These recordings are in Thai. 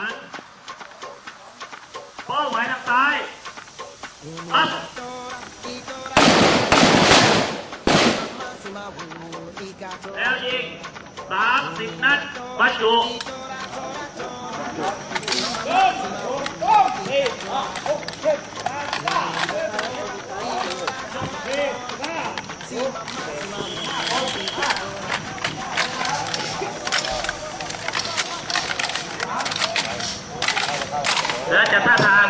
หันเป้าหมายทางซ้ายอัพแล้วยิงสามสิบนัดบรรจุ แล้วจะท่าทาง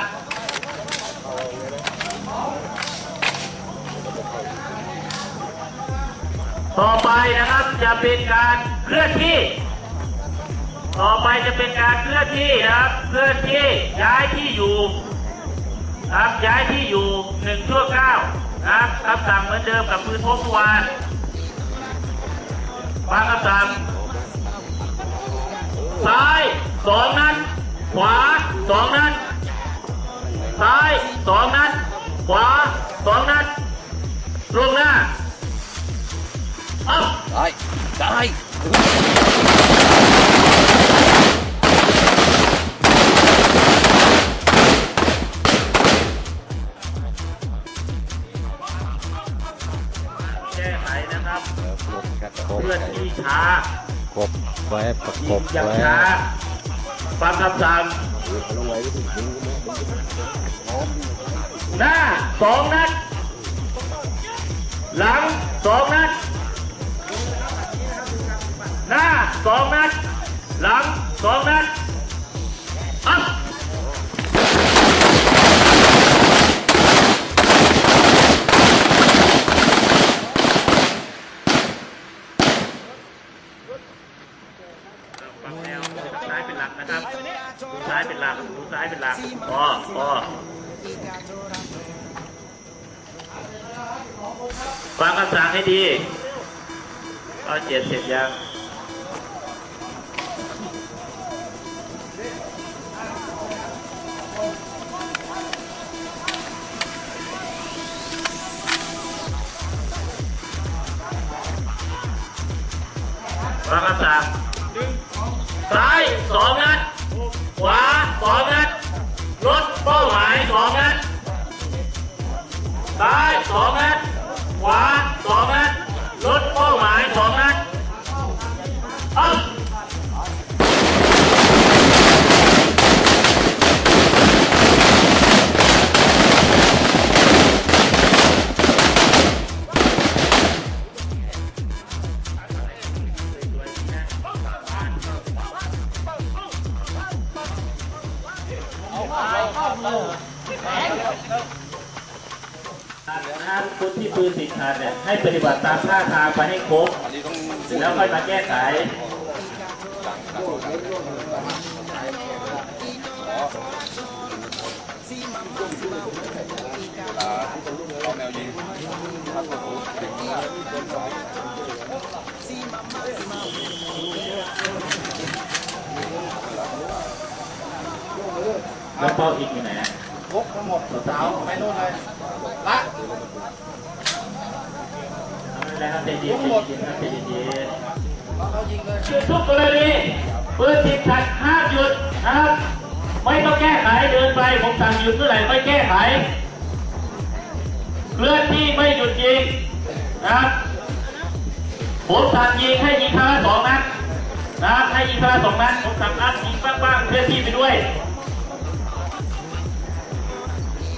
ต่อไปนะครับจะเป็นการเคลื่อนที่ ต่อไปจะเป็นการเคลื่อนที่นะครับ เคลื่อนที่ย้ายที่อยู่นะครับย้ายที่อยู่หนึ่งชั่วเก้าวนะครับคำสั่งเหมือนเดิมกับปืนพกทุกวานฟังคำสั่งซ้ายสองนัด ขวาสองนัด ซ้ายสองนัด ขวาสองนัดลงหน้า อัพได้ได้แก้ไขนะครับแล้วกบครับกบเพื่อนที่ช้า กบไว้ประกยิบงอย่างไว้ ช้า ฟังคำสั่งหน้าสองนัด หลังสองนัด หน้าสองนัด หลังสองนัด ฟังคำสั่งให้ดี เอาเจ็ดเสร็จยังฟังคำสั่ง ซ้ายสองนัดขวาสองนัดลดเป้าหมายสองนัดอัพนะครับคน ปืนติดขัดเนี่ยให้ปฏิบัติตามท่าทางไปให้ครบแล้วค่อยมาแก้ไขแล้วเป้าอีกอยู่ไหนพกทั้งหมดสาวไปโน่นเลยละ นไรครับใจเย็นใจเย็นครับใจเย็นเขายิงเลยๆทุกกรณีปืนติดขัดห้ามหยุดนะครับไม่ต้องแก้ไขเดินไปผมสั่งหยุดเมื่อไหร่ไม่แก้ไขเคลื่อนที่ไม่หยุดยิงนะครับผมสั่งยิงให้ยิงครั้งสองนัดนะครับให้ยิงครั้งสองนัดผมสั่งนัดยิงบ้างๆเคลื่อนที่ไปด้วย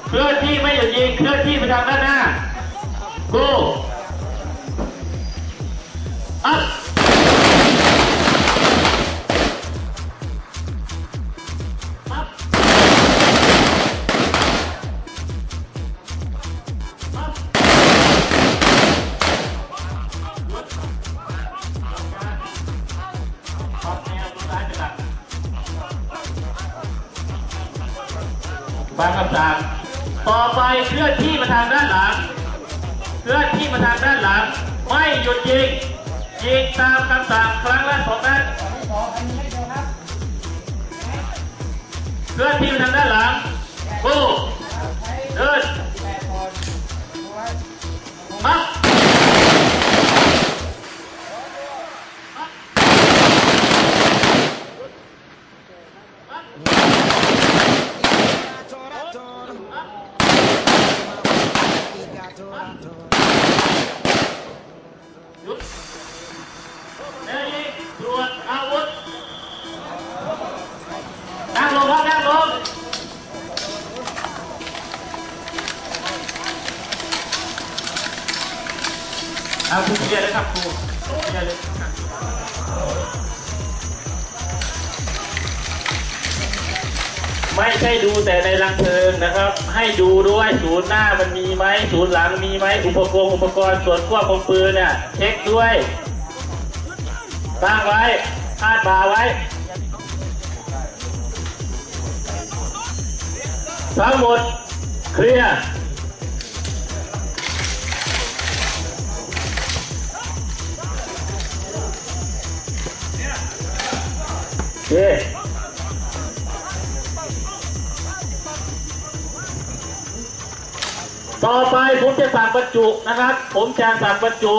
เคลื่อนที่ไม่หยุดยิงเคลื่อนที่ไปทางด้านหน้า go up อัพอัพออกแนวตัวซ้างคำสั่งต่อไปเคลื่อนที่มาทางด้านหลัง เคลื่อนที่มาทางด้านหลัง ไม่หยุดยิง ยิงตามคำสั่งครั้งละสองนัดเคลื่อนที่มาทางด้านหลังโก้เดินมัดมัด ไม่ใช่ดูแต่ในรังเพลิงนะครับ ให้ดูด้วยศูนย์หน้ามันมีไหมศูนย์หลังมีไหมอุปกรณ์อุปกรณ์ส่วนควบคุมปืนเนี่ยเช็คด้วยตั้งไว้คาดบ่าไว้ ทั้งหมดเคลียร์ เคต่อไปผมจะสั่งบรรจุนะครับ ผมจะสั่งบรรจุ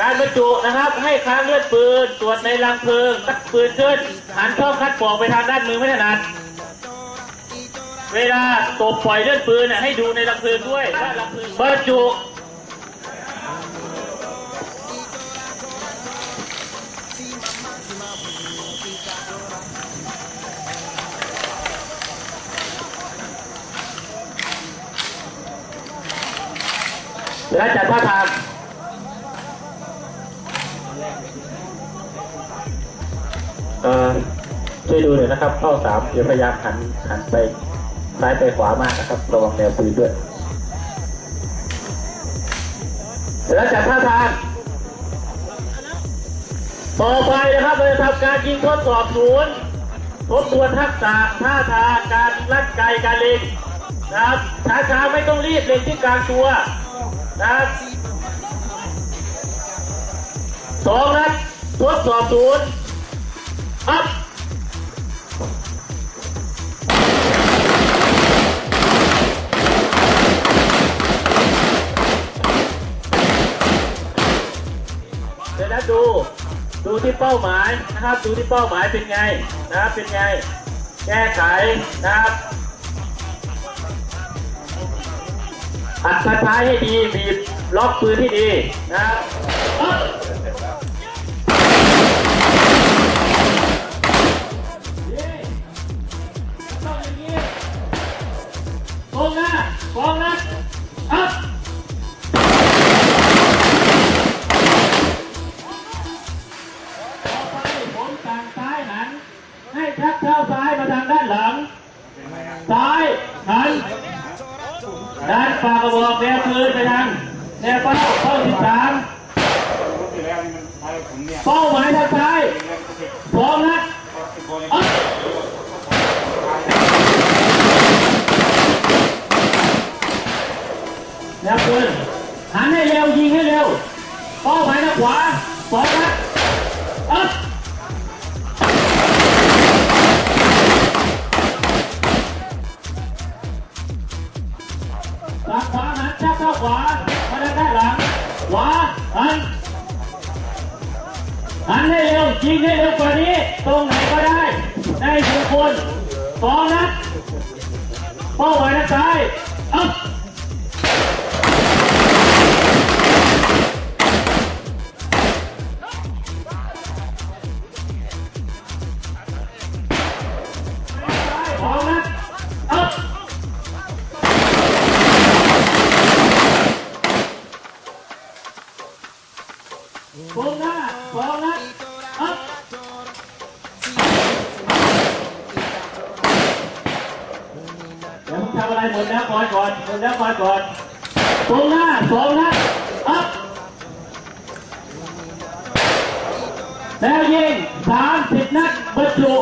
การบรรจุนะครับ ให้ค้างเลือดปืนตรวจในรังเพลิงตักปืนขึ้นหันช่องคัดปอกไปทางด้านมือไม่ถนัดเวลาตบปล่อยเลือดปืนเนี่ยให้ดูในรังเพลิงด้วยว่ารังเพลิงบรรจุ และจัดท่าทางเออช่วยดูหน่อยนะครับ เข้าสามเดี๋ยวพยายามหันหันไปซ้ายไปขวามากนะครับระวังแนวปืนด้วยแล้วจัดท่าทางต่อไปนะครับเราจะทำการยิงทดสอบศูนย์ทบทวนทักษะท่าทางการลั่นไกการเล็งนะครับช้าๆไม่ต้องรีบเล็งที่กลางตัว นะครับสองนัดทดสอบศูนย์ up เดี๋ยวนะดู ดูที่เป้าหมายนะครับ ดูที่เป้าหมายเป็นไงนะครับเป็นไง แก้ไขนะครับ อัดกระท้ายให้ดีบีบล็อกปืนที่ดีนะครับต้องอย่างนี้ตรงน้าฟองนะ ปากกระบอกแนวปืนไปทางแนวเป้าเป้าที่สามเป้าหมายทางซ้ายสองนัดแล้วปืนหันให้เร็วยิงให้เร็วเป้าหมายทางขวาสองนัด ยิงให้เร็วกว่านี้ ตรงไหนก็ได้ ได้ทุกคนสองนัดเป้าหมายทางซ้ายอัพสองนัดอัพตรงหน้าสองนัด หมดแล้วคอยก่อนหมดแล้วคอยก่อนตรงหน้าสองนัดอัพแล้วยิงสามสิบนัดบรรจุ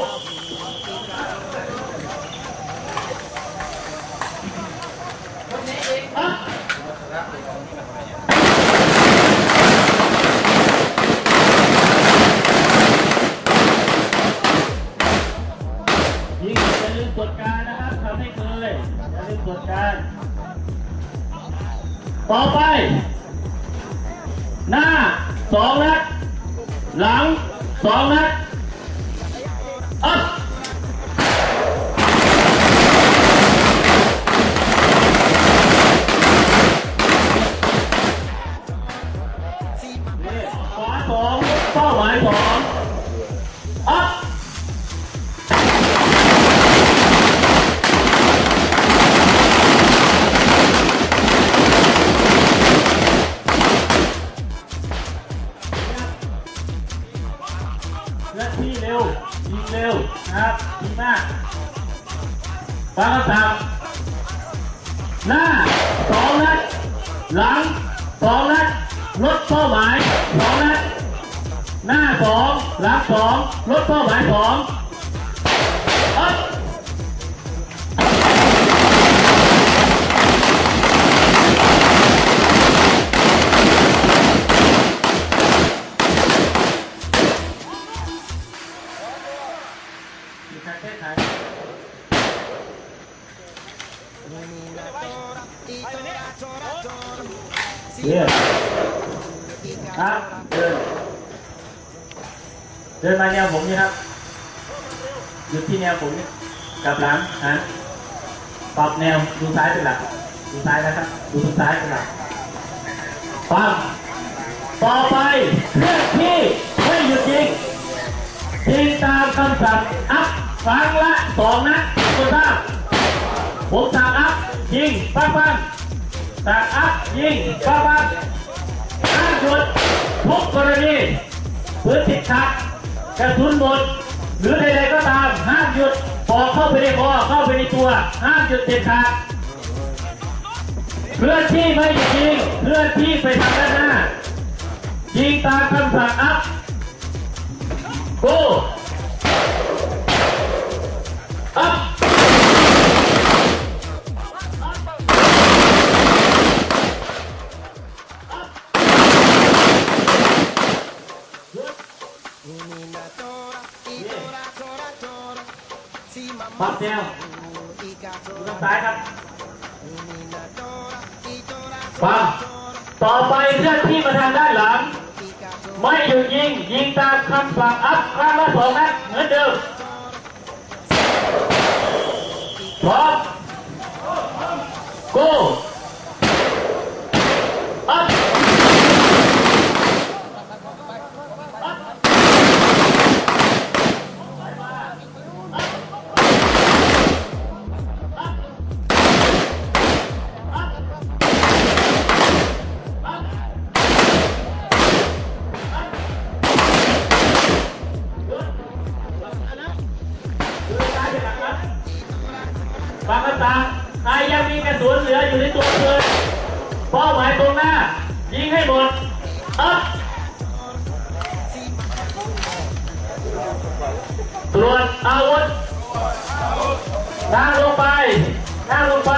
ต่อไป หน้าสองนัด หลังสองนัด เลื่อนที่เร็วยิงเร็วนะครับดีมากฟังคำสั่งหน้าสองนัดหลังสองนัดลดเป้าหมายสองนัดหน้าสองหลังสองลดเป้าหมายสอง ดินมาแนวผมนี่ครับหยุดที่แนวผมนี่กลับหลังหันปรับแนวดูซ้ายเป็นหลักดูซ้ายนะครับ ดูทางซ้ายเป็นหลักปั๊มต่อไปเคลื่อนที่ไม่หยุดยิงยิงตามคำสั่งอัพครั้งละสองนัดคุณทราบผมสั่งอัพยิงปังปังสั่งอัพยิงปังปังห้ามหยุดทุกกรณีพื้นติดขัด กระสุนหมดหรือใดๆก็ตามห้ามหยุดปอกเข้าไปในคอเข้าไปในตัวห้ามหยุดเด็ดขาดเพื่อนที่ไม่หยุดยิงเพื่อนที่ไปทางด้านหน้ายิงตามคำสั่งอัพ Go! ปักแนวดูทางซ้ายครับปังต่อไปเคลื่อนที่มาทางด้านหลัง ไม่หยุดยิง ยิงตามคำสั่งอัพครั้งละสองนัดเหมือนเดิมพร้อม go ฟังคำสั่งใครยังมีกระสุนเหลืออยู่ในตัวปืนเป้าหมายตรงหน้า ยิงให้หมดอัพตรวจอาวุธนั่งลงไปนั่งลงไป